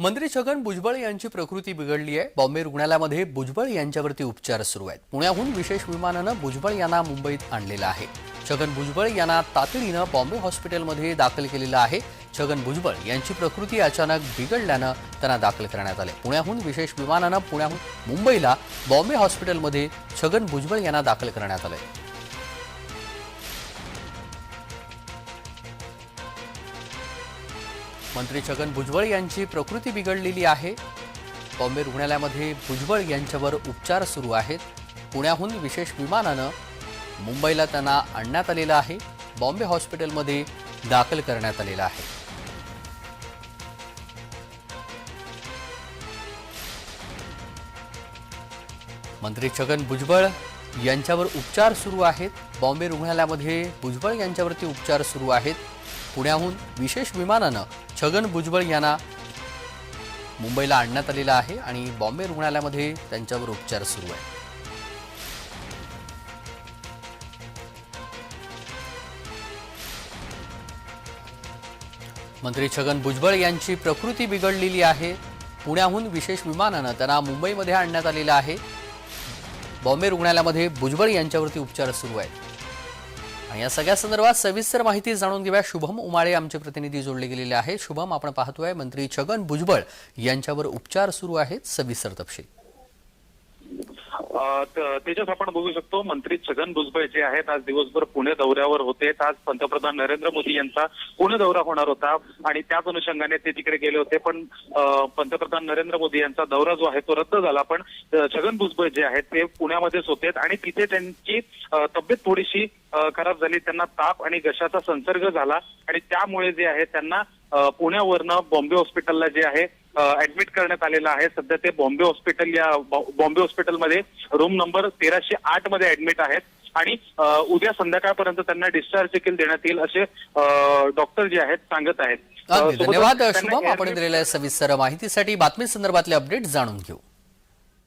मंत्री छगन भुजबळ यांची प्रकृती बिघडली आहे. बॉम्बे रुग्णालयामध्ये भुजबळ यांच्यावरती उपचार सुरू आहेत. पुण्याहून विशेष विमानानं भुजबळ यांना मुंबईत आणलेलं आहे. छगन भुजबळ यांना तातडीनं बॉम्बे हॉस्पिटलमध्ये दाखल केलेलं आहे. छगन भुजबळ यांची प्रकृती अचानक बिघडल्यानं त्यांना दाखल करण्यात आले. पुण्याहून विशेष विमानानं पुण्याहून मुंबईला बॉम्बे हॉस्पिटलमध्ये छगन भुजबळ यांना दाखल करण्यात आलंय. मंत्री छगन भुजबळ यांची प्रकृती बिघडलेली आहे. बॉम्बे रुग्णालयामध्ये भुजबळ यांच्यावर उपचार सुरू आहेत. पुण्याहून विशेष विमानानं मुंबईला त्यांना आणण्यात आलेलं आहे. बॉम्बे हॉस्पिटलमध्ये दाखल करण्यात आलेलं आहे. मंत्री छगन भुजबळ यांच्यावर उपचार सुरू आहेत. बॉम्बे रुग्णालयामध्ये भुजबळ यांच्यावरती उपचार सुरू आहेत. पुण्याहून विशेष विमानानं छगन भुजबळ यांना मुंबईला आणण्यात आलेलं आहे आणि बॉम्बे रुग्णालयामध्ये त्यांच्यावर उपचार सुरू आहे मंत्री छगन भुजबळ यांची प्रकृती बिघडलेली आहे. पुण्याहून विशेष विमानानं त्यांना मुंबईमध्ये आणण्यात आलेलं आहे. बॉम्बे रुग्णालयामध्ये भुजबळ यांच्यावरती उपचार सुरू आहेत. आणि या सगळ्या संदर्भात सविस्तर माहिती जाणून घेऊया. शुभम उमाळे आमचे प्रतिनिधी जोडले गेलेले आहेत. शुभम आपण पाहतोय मंत्री छगन भुजबळ यांच्यावर उपचार सुरू आहेत. सविस्तर तपशील. त्याच्यात आपण बघू शकतो मंत्री छगन भुजबळ जे आहेत आज दिवसभर पुणे दौऱ्यावर होते. आज पंतप्रधान नरेंद्र मोदी यांचा पुणे दौरा होणार होता आणि त्याच अनुषंगाने ते तिकडे गेले होते. पण पंतप्रधान नरेंद्र मोदी यांचा दौरा जो आहे तो रद्द झाला. पण छगन भुजबळ जे आहेत ते पुण्यामध्येच होते आणि तिथे त्यांची तब्येत थोडीशी खराब झाली. त्यांना ताप आणि घशाचा संसर्ग झाला आणि त्यामुळे जे आहे त्यांना पुण्यावरनं बॉम्बे हॉस्पिटलला जे आहे ऍडमिट करण्यात आलेलं आहे. सध्या ते बॉम्बे हॉस्पिटल या बॉम्बे हॉस्पिटलमध्ये रूम नंबर तेराशे आठमध्ये ऍडमिट आहेत. आणि उद्या संध्याकाळपर्यंत त्यांना डिस्चार्ज देखील देण्यात येईल असे डॉक्टर जे आहेत सांगत आहेत. धन्यवाद शुभम. आपण दिलेल्या सविस्तर माहितीसाठी बातमी संदर्भातले अपडेट जाणून घेऊ.